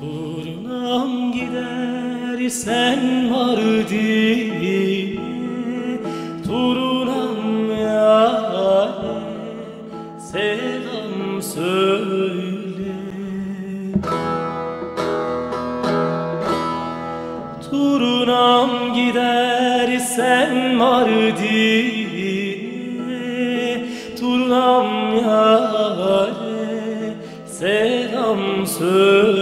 Turnam gider sen var diye. Turnam yâre selam söyle. Turnam gider sen var diye. Turnam yâre selam söyle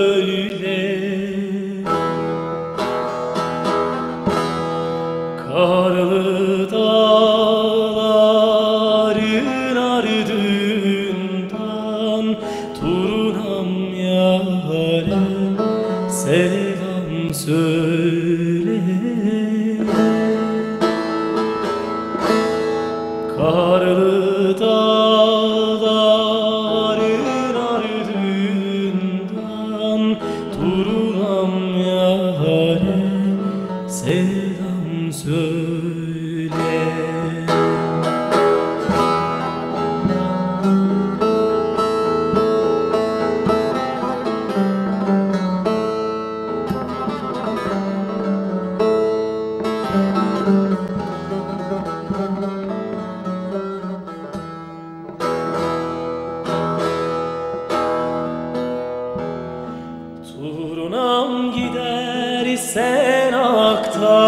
Karlı dağların ardından Turnam yâre selam sen Aktaş'a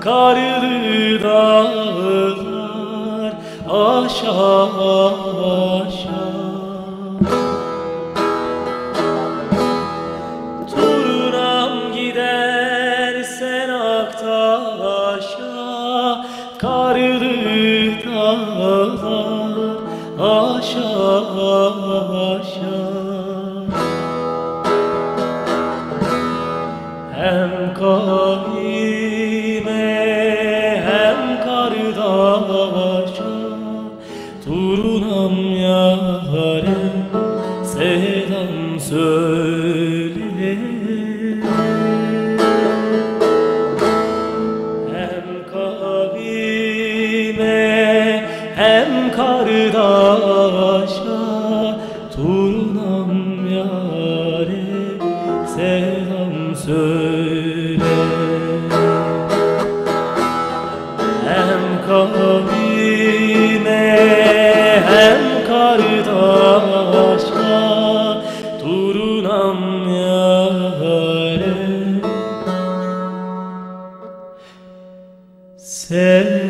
Karlı dağlar aşağı aşağı Turnam gider sen Aktaş'a Karlı dağlar aşağı aşağı Hem kavime hem kardeşa Turnam yâre selam söyle. Hem kavime hem kardeşa Turnam yâre selam söyle yâre selam